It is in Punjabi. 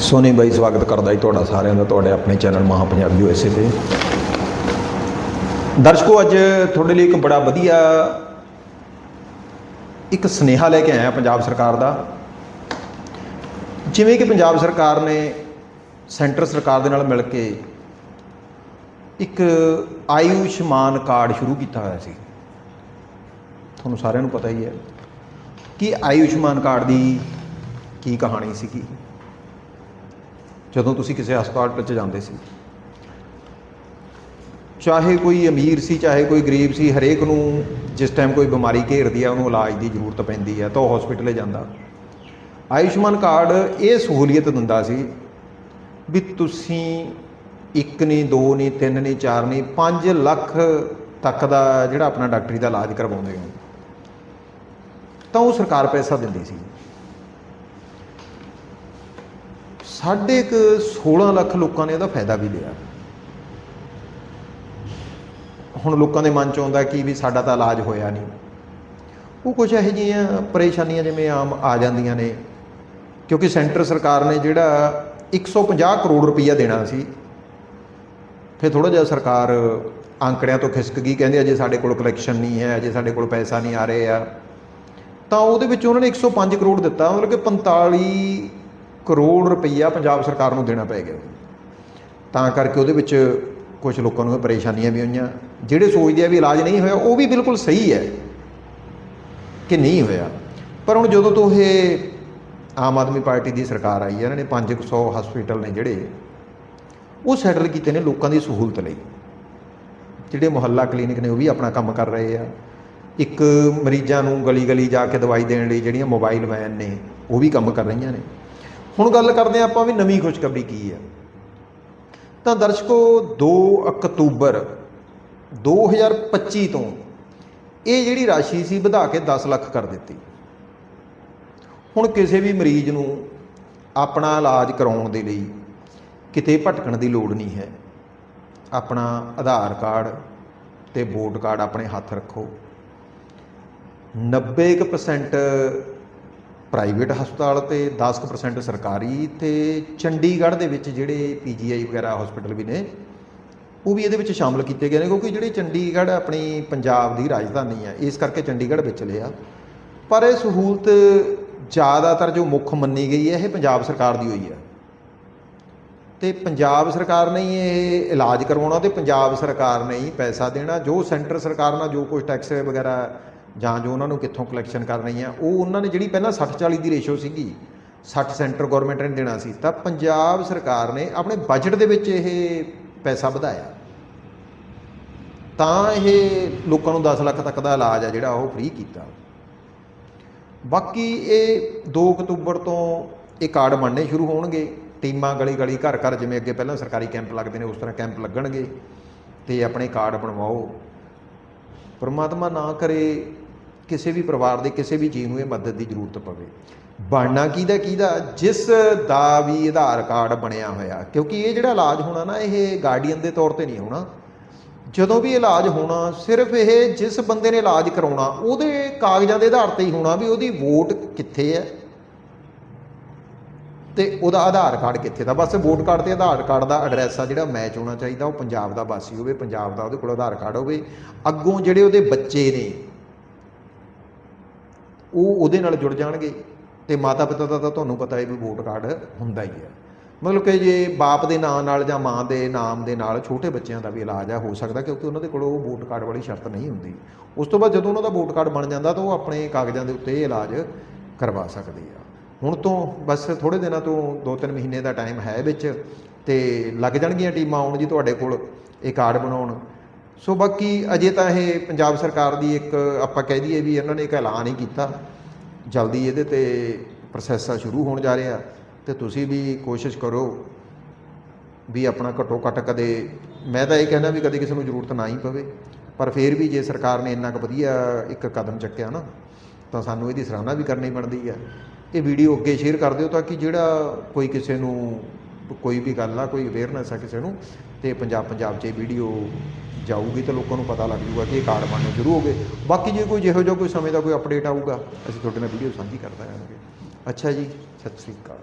ਸੋਨੀ ਬਾਈ, ਸਵਾਗਤ ਕਰਦਾ ਜੀ ਤੁਹਾਡਾ ਸਾਰਿਆਂ ਦਾ, ਤੁਹਾਡੇ ਆਪਣੇ ਚੈਨਲ ਮਹਾ ਪੰਜਾਬੀ ਯੂਐਸਏ ਤੇ। ਦਰਸ਼ਕੋ, ਅੱਜ ਤੁਹਾਡੇ ਲਈ ਇੱਕ ਬੜਾ ਵਧੀਆ, ਇੱਕ ਸਨੇਹਾ ਲੈ ਕੇ ਆਇਆ ਪੰਜਾਬ ਸਰਕਾਰ ਦਾ। ਜਿਵੇਂ ਕਿ ਪੰਜਾਬ ਸਰਕਾਰ ਨੇ ਸੈਂਟਰ ਸਰਕਾਰ ਦੇ ਨਾਲ ਮਿਲ ਕੇ ਇੱਕ ਆਯੁਸ਼ਮਾਨ ਕਾਰਡ ਸ਼ੁਰੂ ਕੀਤਾ ਹੋਇਆ ਸੀ। ਤੁਹਾਨੂੰ ਸਾਰਿਆਂ ਨੂੰ ਪਤਾ ਹੀ ਹੈ ਕਿ ਆਯੁਸ਼ਮਾਨ ਕਾਰਡ ਦੀ ਕੀ ਕਹਾਣੀ ਸੀਗੀ। ਜਦੋਂ ਤੁਸੀਂ ਕਿਸੇ ਹਸਪਤਾਲ ਵਿੱਚ ਜਾਂਦੇ ਸੀ। ਚਾਹੇ ਕੋਈ ਅਮੀਰ ਸੀ, ਚਾਹੇ ਕੋਈ ਗਰੀਬ ਸੀ, ਹਰੇਕ ਨੂੰ ਜਿਸ ਟਾਈਮ ਕੋਈ ਬਿਮਾਰੀ ਘੇਰਦੀ ਆ, ਉਹਨੂੰ ਇਲਾਜ ਦੀ ਜ਼ਰੂਰਤ ਪੈਂਦੀ ਹੈ ਤਾਂ ਉਹ ਹਸਪੀਟਲੇ ਜਾਂਦਾ। ਆਯੁਸ਼ਮਾਨ ਕਾਰਡ ਇਹ ਸਹੂਲੀਅਤ ਦਿੰਦਾ ਸੀ ਵੀ ਤੁਸੀਂ ਇੱਕ ਨਹੀਂ ਦੋ ਨਹੀਂ ਤਿੰਨ ਨਹੀਂ ਚਾਰ ਨਹੀਂ 5 ਲੱਖ ਤੱਕ ਦਾ ਜਿਹੜਾ ਆਪਣਾ ਡਾਕਟਰੀ ਦਾ ਇਲਾਜ ਕਰਵਾਉਂਦੇ ਹੋ। ਤਾਂ ਉਹ ਸਰਕਾਰ ਪੈਸਾ ਦਿੰਦੀ ਸੀ। ਸਾਢੇ ਕੁ 16 ਲੱਖ ਲੋਕਾਂ ਨੇ ਇਹਦਾ ਫਾਇਦਾ ਵੀ ਲਿਆ। ਹੁਣ ਲੋਕਾਂ ਦੇ ਮਨ ਚ ਆਉਂਦਾ ਕਿ ਵੀ ਸਾਡਾ ਤਾਂ ਇਲਾਜ ਹੋਇਆ ਨਹੀਂ। ਉਹ ਕੁਝ ਇਹੋ ਜਿਹੀਆਂ ਪਰੇਸ਼ਾਨੀਆਂ ਜਿਵੇਂ ਆਮ ਆ ਜਾਂਦੀਆਂ ਨੇ, ਕਿਉਂਕਿ ਸੈਂਟਰ ਸਰਕਾਰ ਨੇ ਜਿਹੜਾ 150 ਕਰੋੜ ਰੁਪਈਆ ਦੇਣਾ ਸੀ, ਫਿਰ ਥੋੜਾ ਜਿਹਾ ਸਰਕਾਰ ਅੰਕੜਿਆਂ ਤੋਂ ਖਿਸਕ ਗਈ, ਕਹਿੰਦੇ ਅਜੇ ਸਾਡੇ ਕੋਲ ਕਲੈਕਸ਼ਨ ਨਹੀਂ ਹੈ, ਅਜੇ ਸਾਡੇ ਕੋਲ ਪੈਸਾ ਨਹੀਂ ਆ ਰਿਹਾ ਤਾਂ ਉਹਦੇ ਵਿੱਚ ਉਹਨਾਂ ਨੇ 105 ਕਰੋੜ ਦਿੱਤਾ, ਮਤਲਬ ਕਿ 45 ਕਰੋੜ ਰੁਪਈਆ ਪੰਜਾਬ ਸਰਕਾਰ ਨੂੰ ਦੇਣਾ ਪੈ ਗਿਆ। ਤਾਂ ਕਰਕੇ ਉਹਦੇ ਵਿੱਚ ਕੁਝ ਲੋਕਾਂ ਨੂੰ ਪਰੇਸ਼ਾਨੀਆਂ ਵੀ ਹੋਈਆਂ। ਜਿਹੜੇ ਸੋਚਦੇ ਆ ਵੀ ਇਲਾਜ ਨਹੀਂ ਹੋਇਆ, ਉਹ ਵੀ ਬਿਲਕੁਲ ਸਹੀ ਹੈ ਕਿ ਨਹੀਂ ਹੋਇਆ। ਪਰ ਹੁਣ ਜਦੋਂ ਤੋਂ ਇਹ ਆਮ ਆਦਮੀ ਪਾਰਟੀ ਦੀ ਸਰਕਾਰ ਆਈ ਹੈ, ਇਹਨਾਂ ਨੇ 500 ਹਸਪੀਟਲ ਨੇ ਜਿਹੜੇ, ਉਹ ਸੈਟਲ ਕੀਤੇ ਨੇ ਲੋਕਾਂ ਦੀ ਸਹੂਲਤ ਲਈ। ਜਿਹੜੇ ਮੁਹੱਲਾ ਕਲੀਨਿਕ ਨੇ, ਉਹ ਵੀ ਆਪਣਾ ਕੰਮ ਕਰ ਰਹੇ ਆ। ਇੱਕ ਮਰੀਜ਼ਾਂ ਨੂੰ ਗਲੀ ਗਲੀ ਜਾ ਕੇ ਦਵਾਈ ਦੇਣ ਲਈ ਜਿਹੜੀਆਂ ਮੋਬਾਈਲ ਵੈਨ ਨੇ, ਉਹ ਵੀ ਕੰਮ ਕਰ ਰਹੀਆਂ ਨੇ। ਹੁਣ ਗੱਲ ਕਰਦੇ ਹਾਂ ਆਪਾਂ ਵੀ ਨਵੀਂ ਖੁਸ਼ਖਬਰੀ ਕੀ ਹੈ। ਤਾਂ ਦਰਸ਼ਕੋ 2 ਅਕਤੂਬਰ 2025 ਤੋਂ ਇਹ ਜਿਹੜੀ ਰਾਸ਼ੀ ਸੀ ਵਧਾ ਕੇ 10 ਲੱਖ ਕਰ ਦਿੱਤੀ। ਹੁਣ ਕਿਸੇ ਵੀ ਮਰੀਜ਼ ਨੂੰ ਆਪਣਾ ਇਲਾਜ ਕਰਾਉਣ ਦੇ ਲਈ ਕਿਤੇ ਭਟਕਣ ਦੀ ਲੋੜ ਨਹੀਂ ਹੈ। ਆਪਣਾ ਆਧਾਰ ਕਾਰਡ ਤੇ ਵੋਟ ਕਾਰਡ ਆਪਣੇ ਹੱਥ ਰੱਖੋ। 90% ਪ੍ਰਾਈਵੇਟ ਹਸਪਤਾਲ ਤੇ 10% ਸਰਕਾਰੀ ਤੇ ਚੰਡੀਗੜ੍ਹ ਦੇ ਵਿੱਚ ਜਿਹੜੇ ਪੀਜੀਆਈ ਵਗੈਰਾ ਹਸਪੀਟਲ ਵੀ ਨੇ, ਉਹ ਵੀ ਇਹਦੇ ਵਿੱਚ ਸ਼ਾਮਲ ਕੀਤੇ ਗਏ ਨੇ ਕਿਉਂਕਿ ਜਿਹੜੇ ਚੰਡੀਗੜ੍ਹ ਆਪਣੀ ਪੰਜਾਬ ਦੀ ਰਾਜਧਾਨੀ ਹੈ, ਇਸ ਕਰਕੇ ਚੰਡੀਗੜ੍ਹ ਵਿੱਚ ਲਿਆ। ਪਰ ਇਹ ਸਹੂਲਤ ਜ਼ਿਆਦਾਤਰ ਜੋ ਮੁੱਖ ਮੰਨੀ ਗਈ ਹੈ, ਇਹ ਪੰਜਾਬ ਸਰਕਾਰ ਦੀ ਹੋਈ ਹੈ। ਤੇ ਪੰਜਾਬ ਸਰਕਾਰ ਨੇ ਇਹ ਇਲਾਜ ਕਰਵਾਉਣਾ ਤੇ ਪੰਜਾਬ ਸਰਕਾਰ ਨੇ ਹੀ ਪੈਸਾ ਦੇਣਾ, ਜੋ ਸੈਂਟਰ ਸਰਕਾਰ ਨਾਲ ਜੋ ਕੁਝ ਟੈਕਸ ਵਗੈਰਾ ਜਾਂ ਜੋ ਉਹਨਾਂ ਨੂੰ ਕਿੱਥੋਂ ਕਲੈਕਸ਼ਨ ਕਰਨੀ ਹੈ ਉਹ ਉਹਨਾਂ ਨੇ ਜਿਹੜੀ ਪਹਿਲਾਂ 60 40 ਦੀ ਰੇਸ਼ੋ ਸੀਗੀ 60 ਸੈਂਟਰ ਗਵਰਨਮੈਂਟ ਨੇ ਦੇਣਾ ਸੀ, ਤਾਂ ਪੰਜਾਬ ਸਰਕਾਰ ਨੇ ਆਪਣੇ ਬਜਟ ਦੇ ਵਿੱਚ ਇਹ ਪੈਸਾ ਵਧਾਇਆ। ਤਾਂ ਇਹ ਲੋਕਾਂ ਨੂੰ 10 ਲੱਖ ਤੱਕ ਦਾ ਇਲਾਜ ਆ ਜਿਹੜਾ ਉਹ ਫ੍ਰੀ ਕੀਤਾ। ਬਾਕੀ ਇਹ 2 ਅਕਤੂਬਰ ਤੋਂ ਇਹ ਕਾਰਡ ਬਣਨੇ ਸ਼ੁਰੂ ਹੋਣਗੇ, ਟੀਮਾਂ ਗਲੀ ਗਲੀ, ਘਰ ਘਰ ਜਿਵੇਂ ਅੱਗੇ ਪਹਿਲਾਂ ਸਰਕਾਰੀ ਕੈਂਪ ਲੱਗਦੇ ਨੇ, ਉਸ ਤਰ੍ਹਾਂ ਕੈਂਪ ਲੱਗਣਗੇ, ਤੇ ਆਪਣੇ ਕਾਰਡ ਬਣਵਾਓ। ਪਰਮਾਤਮਾ ਨਾ ਕਰੇ ਕਿਸੇ ਵੀ ਪਰਿਵਾਰ ਦੇ ਕਿਸੇ ਵੀ ਜੀਵ ਨੂੰ ਇਹ ਮਦਦ ਦੀ ਜ਼ਰੂਰਤ ਪਵੇ। ਬਣਨਾ ਕਿਹਦਾ ਕਿਹਦਾ? ਜਿਸ ਦਾ ਵੀ ਆਧਾਰ ਕਾਰਡ ਬਣਿਆ ਹੋਇਆ। ਕਿਉਂਕਿ ਇਹ ਜਿਹੜਾ ਇਲਾਜ ਹੋਣਾ ਨਾ, ਇਹ ਗਾਰਡੀਅਨ ਦੇ ਤੌਰ ਤੇ ਨਹੀਂ ਹੋਣਾ। ਜਦੋਂ ਵੀ ਇਲਾਜ ਹੋਣਾ, ਸਿਰਫ ਇਹ ਜਿਸ ਬੰਦੇ ਨੇ ਇਲਾਜ ਕਰਾਉਣਾ, ਉਹਦੇ ਕਾਗਜ਼ਾਂ ਦੇ ਆਧਾਰ ਤੇ ਹੀ ਹੋਣਾ ਵੀ ਉਹਦੀ ਵੋਟ ਕਿੱਥੇ ਹੈ। ਤੇ ਉਹਦਾ ਆਧਾਰ ਕਾਰਡ ਕਿੱਥੇ ਦਾ? ਬਸ ਵੋਟ ਕਾਰਡ ਤੇ ਆਧਾਰ ਕਾਰਡ ਦਾ ਐਡਰੈਸ ਆ ਜਿਹੜਾ ਮੈਚ ਹੋਣਾ ਚਾਹੀਦਾ। ਉਹ ਪੰਜਾਬ ਦਾ ਵਾਸੀ ਹੋਵੇ, ਪੰਜਾਬ ਦਾ ਉਹਦੇ ਕੋਲ ਆਧਾਰ ਕਾਰਡ ਹੋਵੇ। ਅੱਗੋਂ ਜਿਹੜੇ ਉਹਦੇ ਬੱਚੇ ਨੇ ਉਹ ਉਹਦੇ ਨਾਲ ਜੁੜ ਜਾਣਗੇ ਤੇ ਮਾਤਾ ਪਿਤਾ ਦਾ ਤਾਂ ਤੁਹਾਨੂੰ ਪਤਾ ਹੈ ਵੀ ਵੋਟ ਕਾਰਡ ਹੁੰਦਾ ਹੀ ਹੈ। ਮਤਲਬ ਕਿ ਜੇ ਬਾਪ ਦੇ ਨਾਂ ਨਾਲ ਜਾਂ ਮਾਂ ਦੇ ਨਾਮ ਦੇ ਨਾਲ ਛੋਟੇ ਬੱਚਿਆਂ ਦਾ ਵੀ ਇਲਾਜ ਆ, ਹੋ ਸਕਦਾ ਕਿਉਂਕਿ ਉਹਨਾਂ ਦੇ ਕੋਲ ਉਹ ਵੋਟ ਕਾਰਡ ਵਾਲੀ ਸ਼ਰਤ ਨਹੀਂ ਹੁੰਦੀ। ਉਸ ਤੋਂ ਬਾਅਦ ਜਦੋਂ ਉਹਨਾਂ ਦਾ ਵੋਟ ਕਾਰਡ ਬਣ ਜਾਂਦਾ ਤਾਂ ਉਹ ਆਪਣੇ ਕਾਗਜ਼ਾਂ ਦੇ ਉੱਤੇ ਇਲਾਜ ਕਰਵਾ ਸਕਦੇ ਆ। ਹੁਣ ਤੋਂ ਬਸ ਥੋੜੇ ਦਿਨਾਂ ਤੋਂ 2-3 ਮਹੀਨੇ ਦਾ ਟਾਈਮ ਹੈ ਵਿੱਚ ਤੇ ਲੱਗ ਜਾਣਗੀਆਂ ਟੀਮਾਂ ਆਉਣ ਜੀ ਤੁਹਾਡੇ ਕੋਲ, ਇਹ ਕਾਰਡ ਬਣਾਉਣ। ਸੋ ਬਾਕੀ ਅਜੇ ਤਾਂ ਇਹ ਪੰਜਾਬ ਸਰਕਾਰ ਦੀ ਇੱਕ ਆਪਾਂ ਕਹਿ ਦਈਏ ਵੀ ਇਹਨਾਂ ਨੇ ਇੱਕ ਐਲਾਨ ਹੀ ਕੀਤਾ। ਜਲਦੀ ਇਹਦੇ ਤੇ ਪ੍ਰੋਸੈਸ ਸ਼ੁਰੂ ਹੋਣ ਜਾ ਰਿਹਾ ਤੇ ਤੁਸੀਂ ਵੀ ਕੋਸ਼ਿਸ਼ ਕਰੋ ਵੀ ਆਪਣਾ ਘੱਟੋ ਘੱਟ ਕਦੇ, ਮੈਂ ਤਾਂ ਇਹ ਕਹਿੰਦਾ ਵੀ ਕਦੇ ਕਿਸੇ ਨੂੰ ਜ਼ਰੂਰਤ ਨਾ ਹੀ ਪਵੇ, ਪਰ ਫਿਰ ਵੀ ਜੇ ਸਰਕਾਰ ਨੇ ਇੰਨਾ ਕੁ ਵਧੀਆ ਇੱਕ ਕਦਮ ਚੱਕਿਆ ਨਾ, ਤਾਂ ਸਾਨੂੰ ਇਹਦੀ ਸਰਾਹਨਾ ਵੀ ਕਰਨੀ ਬਣਦੀ ਹੈ ਇਹ ਵੀਡੀਓ ਅੱਗੇ ਸ਼ੇਅਰ ਕਰ ਦਿਓ ਤਾਂ ਕਿ ਜਿਹੜਾ ਕੋਈ ਕਿਸੇ ਨੂੰ ਕੋਈ ਵੀ ਗੱਲ ਆ, ਕੋਈ ਅਵੇਅਰਨੈਸ ਆ ਕਿਸੇ ਨੂੰ ਤੇ ਪੰਜਾਬ ਪੰਜਾਬ 'ਚ ਇਹ ਵੀਡੀਓ ਜਾਊਗੀ ਤਾਂ ਲੋਕਾਂ ਨੂੰ ਪਤਾ ਲੱਗ ਜੂਗਾ ਕਿ ਇਹ ਕਾਰਡ ਬਣਨੇ ਸ਼ੁਰੂ ਹੋ ਗਏ। ਬਾਕੀ ਜੇ ਕੋਈ ਜਿਹੋ ਜਿਹਾ ਕੋਈ ਸਮੇਂ ਦਾ ਕੋਈ ਅਪਡੇਟ ਆਊਗਾ, ਅਸੀਂ ਤੁਹਾਡੇ ਨਾਲ ਵੀਡੀਓ ਸਾਂਝੀ ਕਰਦਾ ਰਹਾਂਗੇ ਅੱਛਾ ਜੀ, ਸਤਿ ਸ੍ਰੀ ਅਕਾਲ।